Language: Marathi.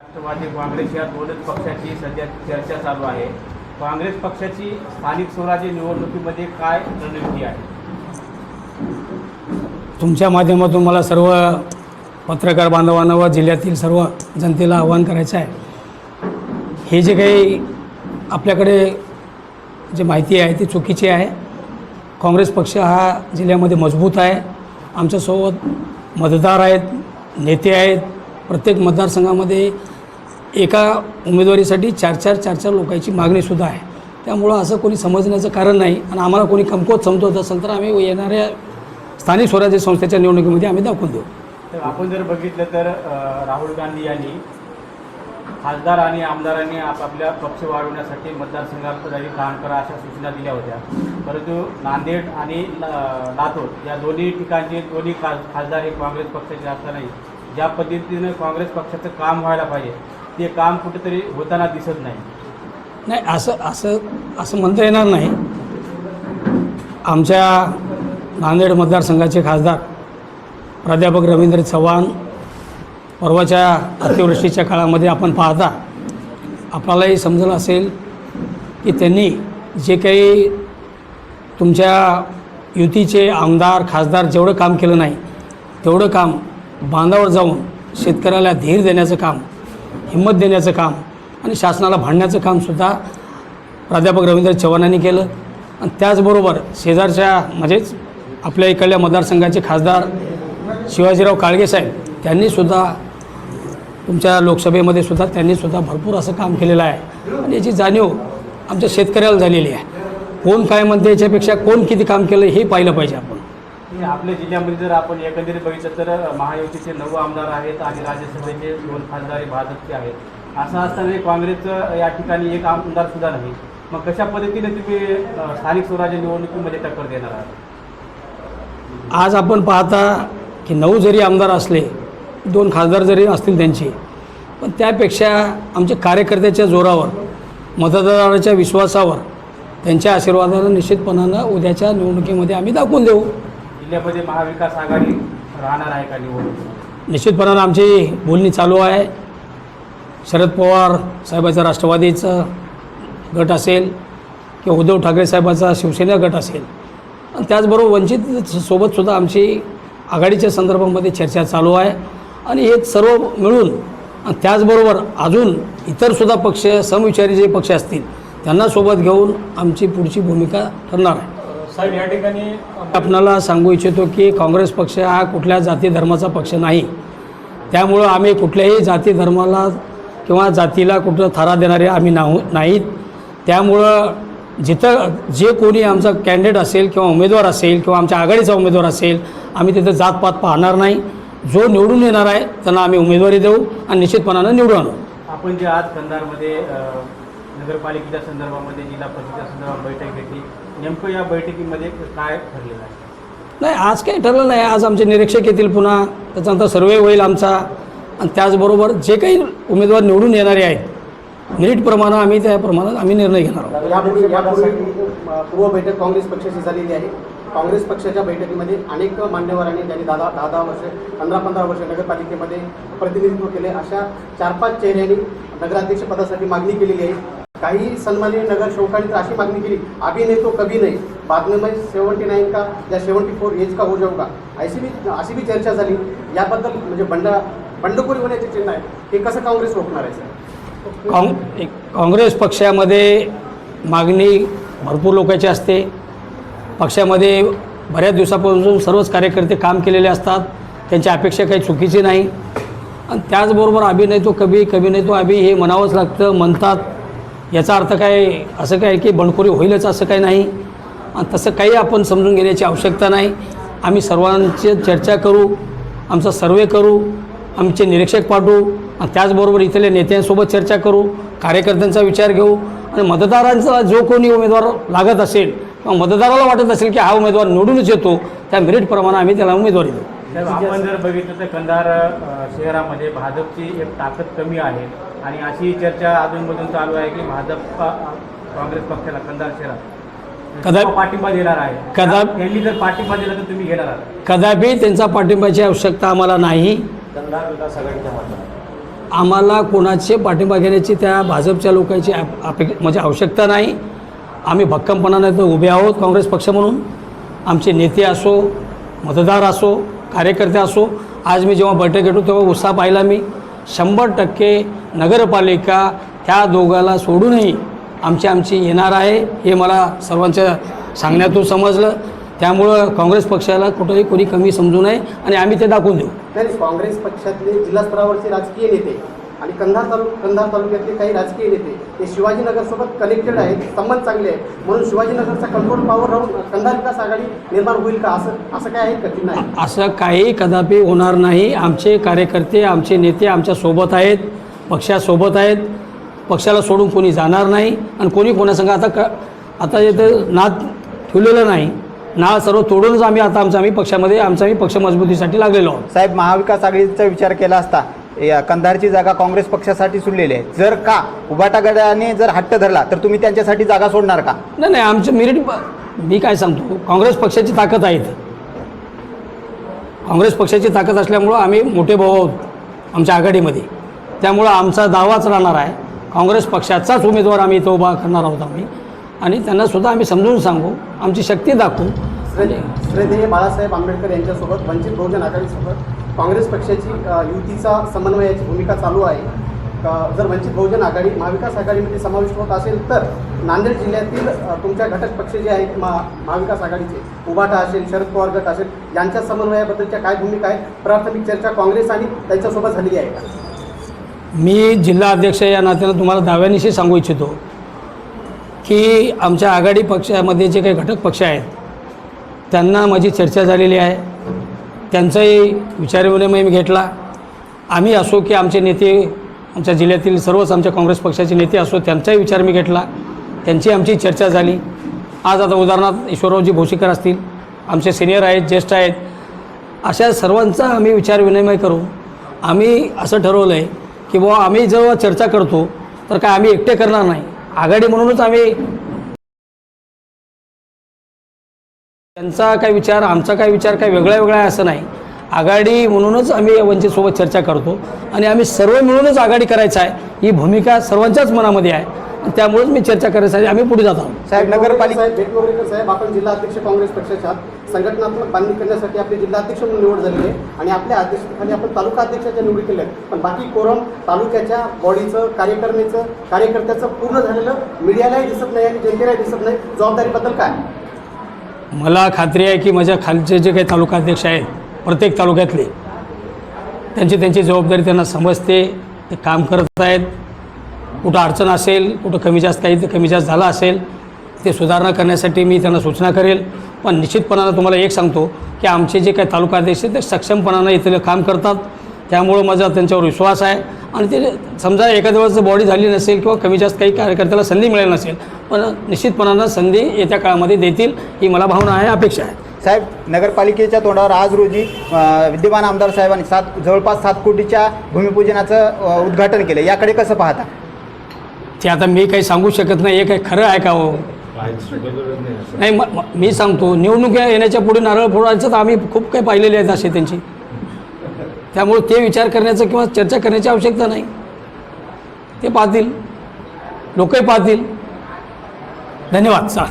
राष्ट्रवादी काँग्रेस या दोनच पक्षाची सध्या चर्चा चालू आहे. काँग्रेस पक्षाची स्थानिक स्वराज्य निवडणुकीमध्ये काय रणनीती आहे? तुमच्या माध्यमातून मला सर्व पत्रकार बांधवांना व जिल्ह्यातील सर्व जनतेला आवाहन करायचं आहे. हे जे काही आपल्याकडे जे माहिती आहे ती चुकीची आहे. काँग्रेस पक्ष हा जिल्ह्यामध्ये मजबूत आहे. आमच्यासोबत मतदार आहेत नेते आहेत. प्रत्येक मतदारसंघामध्ये एका उमेदवारीसाठी चार चार चार चार लोकांची मागणीसुद्धा आहे. त्यामुळं असं कोणी समजण्याचं कारण नाही आणि आम्हाला कोणी कमकुवत समजवत असेल तर आम्ही येणाऱ्या स्थानिक स्वराज्य संस्थेच्या निवडणुकीमध्ये आम्ही दाखवून देऊ. तर आपण जर बघितलं तर राहुल गांधी यांनी खासदार आणि आमदारांनी आपापल्या पक्ष वाढवण्यासाठी मतदारसंघात तरी काम करा अशा सूचना दिल्या होत्या. परंतु नांदेड आणि लातूर या दोन्ही ठिकाणचे दोन्ही खास खासदार हे काँग्रेस पक्षाचे असतानाही ज्या पद्धतीनं काँग्रेस पक्षाचं काम व्हायला पाहिजे ते काम कुठेतरी होताना दिसत नाही. नाही असं असं असं म्हणता येणार नाही. आमच्या नांदेड मतदारसंघाचे खासदार प्राध्यापक रवींद्र चव्हाण परवाच्या अतिवृष्टीच्या काळामध्ये आपण पाहता आपल्यालाही समजलं असेल की त्यांनी जे काही तुमच्या युतीचे आमदार खासदार जेवढं काम केलं नाही तेवढं काम बांधावर जाऊन शेतकऱ्याला धीर देण्याचं काम हिंमत देण्याचं काम आणि शासनाला भांडण्याचं कामसुद्धा प्राध्यापक रवींद्र चव्हाणांनी केलं. आणि त्याचबरोबर शेजारच्या म्हणजेच आपल्या इकडल्या मतदारसंघाचे खासदार शिवाजीराव काळगे साहेब त्यांनीसुद्धा तुमच्या लोकसभेमध्ये सुद्धा त्यांनीसुद्धा भरपूर असं काम केलेलं आहे. आणि याची जाणीव आमच्या शेतकऱ्याला झालेली आहे. कोण काय म्हणते याच्यापेक्षा कोण किती काम केलं हे पाहिलं पाहिजे आपण. आपल्या जिल्ह्यामध्ये जर आपण एकंदरीत बघितलं तर महायुतीचे नऊ आमदार आहेत आणि राज्यसभेचे दोन खासदार हे भाजपचे आहेत. असं असताना काँग्रेसचं या ठिकाणी एक आमदार सुद्धा नाही. मग कशा पद्धतीने तुम्ही स्थानिक स्वराज्य निवडणुकीमध्ये टक्कर देणार आहात? आज आपण पाहता की नऊ जरी आमदार असले दोन खासदार जरी असतील त्यांचे पण त्यापेक्षा आमच्या कार्यकर्त्याच्या जोरावर मतदाराच्या विश्वासावर त्यांच्या आशीर्वादानं निश्चितपणानं उद्याच्या निवडणुकीमध्ये आम्ही दाखवून देऊ. जिल्ह्यामध्ये महाविकास आघाडी राहणार आहे का निवडणूक निश्चितपणानं आमची बोलणी चालू आहे. शरद पवार साहेबाचा राष्ट्रवादीचं गट असेल किंवा उद्धव ठाकरे साहेबाचा शिवसेना गट असेल. आणि त्याचबरोबर वंचित सोबतसुद्धा आमची आघाडीच्या संदर्भामध्ये चर्चा चालू आहे. आणि हे सर्व मिळून आणि त्याचबरोबर अजून इतरसुद्धा पक्ष समविचारी जे पक्ष असतील त्यांना सोबत घेऊन आमची पुढची भूमिका ठरणार आहे. साहेब या ठिकाणी आपणाला सांगू इच्छितो की काँग्रेस पक्ष हा कुठल्या जाती धर्माचा पक्ष नाही. त्यामुळं आम्ही कुठल्याही जाती धर्माला किंवा जातीला कुठं थारा देणारे आम्ही नाहू नाहीत. त्यामुळं जिथं जे कोणी आमचा कॅन्डिडेट असेल किंवा उमेदवार असेल किंवा आमच्या आघाडीचा उमेदवार असेल आम्ही तिथं जातपात पाहणार नाही. जो निवडून येणार आहे त्यांना आम्ही उमेदवारी देऊ आणि निश्चितपणानं निवडून आणू. आपण जे आज कंधारमध्ये नगरपालिकेच्या संदर्भामध्ये जिल्हा परिषदेच्या संदर्भात बैठक घेतली. नेमकं या बैठकीमध्ये काय ठरलेलं आहे? नाही आज काही ठरलं नाही. आज आमचे निरीक्षक येतील पुन्हा. त्याच्यानंतर सर्वे होईल आमचा. आणि त्याचबरोबर जे काही उमेदवार निवडून येणारे आहेत मेरिटप्रमाणे आम्ही त्या प्रमाणात आम्ही निर्णय घेणार आहोत. यापूर्वी यापूर्वी अ, पूर्व बैठक काँग्रेस पक्षाची झालेली आहे. काँग्रेस पक्षाच्या बैठकीमध्ये अनेक मान्यवरांनी त्यांनी दहा दहा दहा वर्ष पंधरा पंधरा वर्ष नगरपालिकेमध्ये प्रतिनिधित्व केले. अशा चार पाच चेहऱ्यांनी नगराध्यक्ष पदासाठी मागणी केलेली आहे. काही सन्माननीय नगरसेवकांनी तर अशी मागणी केली अभी नाही तो कभी नाही. बाद में सेवन्टी नाईन का या सेवन्टी फोर एज का हो जाऊगा अशी बी अशी बी चर्चा झाली. याबद्दल म्हणजे बंडा बंडखोरी होण्याचे चिन्ह आहे. हे कसं काँग्रेस रोखणार आहे सर? काँग एक काँग्रेस पक्षामध्ये मागणी भरपूर लोकांची असते. पक्षामध्ये बऱ्याच दिवसापासून सर्वच कार्यकर्ते काम केलेले असतात. त्यांची अपेक्षा काही चुकीची नाही. आणि त्याचबरोबर अभिनय तो कभी कभी नाही तो अभि हे म्हणावंच लागतं म्हणतात. याचा अर्थ काय? असं काय की बंडखोरी होईलच असं काही नाही. तसं काही आपण समजून घेण्याची आवश्यकता नाही. आम्ही सर्वांची चर्चा करू आमचा सर्वे करू आमचे निरीक्षक पाठवू आणि त्याचबरोबर इथल्या नेत्यांसोबत चर्चा करू कार्यकर्त्यांचा विचार घेऊ. आणि मतदारांचा जो कोणी उमेदवार लागत असेल किंवा मतदाराला वाटत असेल की हा उमेदवार निवडूनच येतो त्या मेरिटप्रमाणे आम्ही त्याला उमेदवारी देऊ. साहेब आपण जर बघितलं तर कंधार शहरामध्ये भाजपची एक ताकद कमी आहे. आणि अशी चर्चा अधूनमधून चालू आहे की भाजप काँग्रेस पक्षाला कंधार शहरात. कदा- पाठिंबा देणार आहे. कदा- यांनी जर पाठिंबा दिला तर तुम्ही घेणार आहात. कदापि त्यांचा पाठिंबाची आवश्यकता आम्हाला नाही. कंधार विकास आघाडीच्या माध्यमातून. आम्हाला कोणाचे पाठिंबा घेण्याची त्या भाजपच्या लोकांची अप- अपेक्ष म्हणजे आवश्यकता नाही. आम्ही भक्कमपणाने तर उभे आहोत काँग्रेस पक्ष म्हणून. आमचे नेते असो मतदार असो कार्यकर्ते असो आज मी जेव्हा बैठक घेतो तेव्हा उत्साह पाहिला मी. शंभर टक्के नगरपालिका त्या दोघाला सोडूनही आमची आमची येणार आहे हे मला सर्वांच्या सांगण्यातून समजलं. त्यामुळं काँग्रेस पक्षाला कुठंही कोणी कमी समजू नये आणि आम्ही ते दाखवून देऊ. काँग्रेस पक्षातले जिल्हा स्तरावरचे राजकीय नेते आणि कंधार तालुक कंधार तालुक्यातले काही राजकीय नेते हे शिवाजीनगरसोबत कनेक्टेड आहेत संबंध चांगले आहेत. म्हणून शिवाजीनगरचा कंट्रोल पॉवर राहून कंधार विकास आघाडी निर्माण होईल का? असं असं काय आहे का की नाही असं काही कदापि होणार नाही. आमचे कार्यकर्ते आमचे नेते आमच्यासोबत आहेत पक्षासोबत आहेत. पक्षाला सोडून कोणी जाणार नाही आणि कोणी कोणासंग आता क आता इथे नाद ठेवलेलं नाही. नाळ सर्व तोडूनच आम्ही आता आमचा आम्ही पक्षामध्ये आमचा आम्ही पक्ष मजबूतीसाठी लागलेलो आहोत. साहेब महाविकास आघाडीचा विचार केला असता या कंधारची जागा काँग्रेस पक्षासाठी सुटलेली आहे. जर का उबाटा गटाने जर हट्ट धरला तर तुम्ही त्यांच्यासाठी जागा सोडणार का? नाही नाही आमचं मेरिट मी काय सांगतो काँग्रेस पक्षाची ताकद आहे काँग्रेस पक्षाची ताकद असल्यामुळं आम्ही मोठे भाऊ आहोत आमच्या आघाडीमध्ये. त्यामुळं आमचा दावाच राहणार आहे. काँग्रेस पक्षाचाच उमेदवार आम्ही इथं उभा करणार आहोत आम्ही. आणि त्यांना सुद्धा आम्ही समजून सांगू आमची शक्ती दाखवू. श्रद्धे श्रद्धेय बाळासाहेब आंबेडकर यांच्यासोबत वंचित बहुजन आघाडीसोबत काँग्रेस पक्षाची युतीचा समन्वयाची भूमिका चालू आहे. जर वंचित बहुजन आघाडी महाविकास आघाडीमध्ये समाविष्ट होत असेल तर नांदेड जिल्ह्यातील तुमच्या घटक पक्ष जे आहेत महा महाविकास आघाडीचे उभाटा असेल शरद पवार गट असेल यांच्या समन्वयाबद्दलच्या काय भूमिका आहे प्राथमिक चर्चा काँग्रेस आणि त्यांच्यासोबत झालेली आहे का? मी जिल्हा अध्यक्ष या नात्यानं तुम्हाला दाव्यानिशी सांगू इच्छितो की आमच्या आघाडी पक्षामध्ये जे काही घटक पक्ष आहेत त्यांना माझी चर्चा झालेली आहे. त्यांचाही विचारविनिमय मी घेतला. आम्ही असो की आमचे नेते आमच्या जिल्ह्यातील सर्वच आमच्या काँग्रेस पक्षाचे नेते असो त्यांचाही विचार मी घेतला. त्यांची आमची चर्चा झाली. आज आता उदाहरणार्थ ईश्वररावजी भोशीकर असतील आमचे सिनियर आहेत ज्येष्ठ आहेत अशा सर्वांचा आम्ही विचारविनिमय करू. आम्ही असं ठरवलं आहे की बुवा आम्ही जेव्हा चर्चा करतो तर काय आम्ही एकटे करणार नाही. आघाडी म्हणूनच आम्ही त्यांचा काय विचार आमचा काय विचार काय वेगळा वेगळा आहे असं नाही. आघाडी म्हणूनच आम्ही वंचितसोबत चर्चा करतो आणि आम्ही सर्व मिळूनच आघाडी करायचं आहे ही भूमिका सर्वांच्याच मनामध्ये आहे. आणि त्यामुळेच मी चर्चा करायसाठी आम्ही पुढे जात आहोत. साहेब नगरपालिका साहेब आपण जिल्हा अध्यक्ष काँग्रेस पक्षाच्या संघटनात्मक बांधणी करण्यासाठी आपले जिल्हाध्यक्ष म्हणून निवड झालेली आहे आणि आपल्या अध्यक्षतेखाली आपण तालुका अध्यक्षाच्या निवडी केल्या आहेत. पण बाकी कोरम तालुक्याच्या बॉडीचं कार्यकर्त्याचं कार्यकर्त्याचं पूर्ण झालेलं मीडियालाही दिसत नाही आणि जनतेलाही दिसत नाही. जबाबदारीबद्दल काय? मला खात्री आहे की माझ्या खालचे जे काही तालुका अध्यक्ष आहेत प्रत्येक तालुक्यातले त्यांची त्यांची जबाबदारी त्यांना समजते ते काम करत आहेत. कुठं अडचण असेल कुठं कमी जास्त काही तर कमी जास्त झाला असेल ते सुधारणा करण्यासाठी मी त्यांना सूचना करेल. पण निश्चितपणानं तुम्हाला एक सांगतो की आमचे जे काही तालुका अध्यक्ष आहेत ते सक्षमपणानं इथलं काम करतात. त्यामुळं माझा त्यांच्यावर विश्वास आहे. आणि ते समजा एखाद्या वेळेस बॉडी झाली नसेल किंवा कमी जास्त काही कार्यकर्त्याला संधी मिळाली नसेल पण निश्चितपणानं संधी येत्या काळामध्ये देतील ही मला भावना आहे अपेक्षा आहे. साहेब नगरपालिकेच्या तोंडावर आज रोजी विद्यमान आमदार साहेबांनी सात जवळपास सात कोटीच्या भूमिपूजनाचं उद्घाटन केलं. याकडे कसं पाहता? ते आता मी काही सांगू शकत नाही हे काही खरं आहे का हो? नाही मी सांगतो निवडणुका येण्याच्या पुढे नारळ फोडायचं तर आम्ही खूप काही पाहिलेले आहेत असे त्यांची. त्यामुळे ते विचार करण्याचं किंवा चर्चा करण्याची आवश्यकता नाही. ते पाहतील. लोकही पाहतील. धन्यवाद. चला